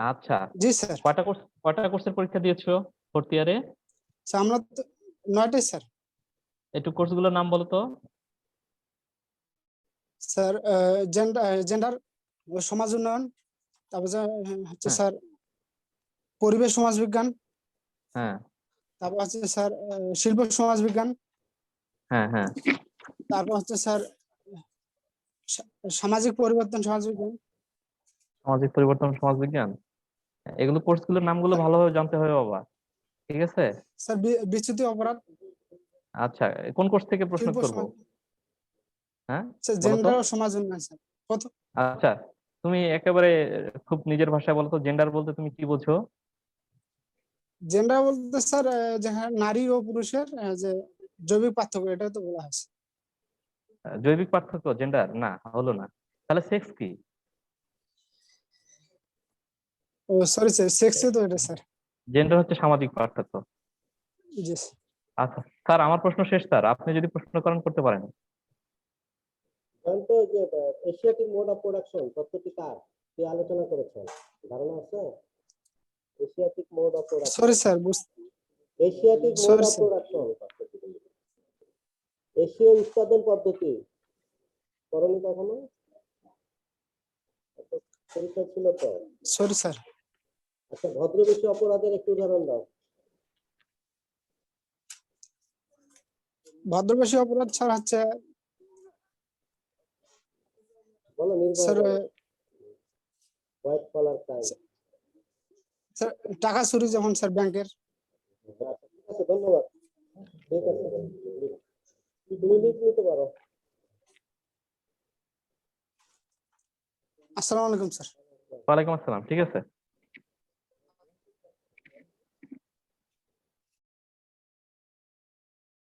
আচ্ছা জি স্যার। কয়টা কোর্স কয়টা কোর্সের পরীক্ষা দিয়েছ ফোর্থ ইয়ারে স্যার, আমরা তো নয়টাই স্যার। একটু কোর্সগুলোর নাম বলো তো। স্যার জেন্ডার সমাজ উন্নয়ন তারপর হচ্ছে হ্যাঁ। স্যার পরিবেশ সমাজ বিজ্ঞান। হ্যাঁ। তারপর হচ্ছে স্যার শিল্প সমাজ বিজ্ঞান। হ্যাঁ হ্যাঁ। তারপর হচ্ছে স্যার সামাজিক পরিবর্তন সমাজ বিজ্ঞান। সামাজিক পরিবর্তন সমাজ বিজ্ঞান? এগুলো কোর্স কোর্সগুলোর নামগুলো ভালোভাবে জানতে হবে বাবা। ঠিক আছে? স্যার বিচ্যুতি অপরাধ। আচ্ছা কোন কোর্স থেকে প্রশ্ন করব? হ্যাঁ। জেন্ডার ও সমাজ উন্নয়ন স্যার। আচ্ছা তুমি একেবারে খুব নিজের ভাষায় বলো তো জেন্ডার বলতে তুমি কি বোঝো? জেন্ডার বলতে স্যার নারী ও পুরুষের যে জৈবিক পার্থক্য এটা তো বলা হয়েছে। জৈবিক পার্থক্য জেন্ডার? না হলো না। তাহলে সেক্স কি? ও সরি স্যার সেক্সে তো এটা স্যার জেন্ডার হচ্ছে সামাজিক পার্থক্য। জি আচ্ছা স্যার আমার প্রশ্ন শেষ স্যার আপনি যদি প্রশ্ন করেন করতে পারেন। জানেন তো যে এশিয়াটিক মোড অফ প্রোডাকশন তত্ত্বটি কার? কে আলোচনা করেছেন? ধারণা আছে? Asiatic mode of production sorry sir বুঝতে এশিয়াটিক মোড অফ প্রোডাকশন এশীয় উৎপাদন পদ্ধতি। করনি কখনো? পরীক্ষা ছিল তো? সরি স্যার আচ্ছা ভদ্রবেশী অপরাধের একটু উদাহরণ দাও। ভদ্রবেশী অপরাধ স্যার হচ্ছে বলো sir white collar crime sir টাকা চুরি যেমন স্যার ব্যাংকের। ঠিক আছে ধন্যবাদ। ঠিক আছে তুমি লিখ নিতে পারো। আসসালামু আলাইকুম স্যার। ওয়ালাইকুম আসসালাম ঠিক আছে?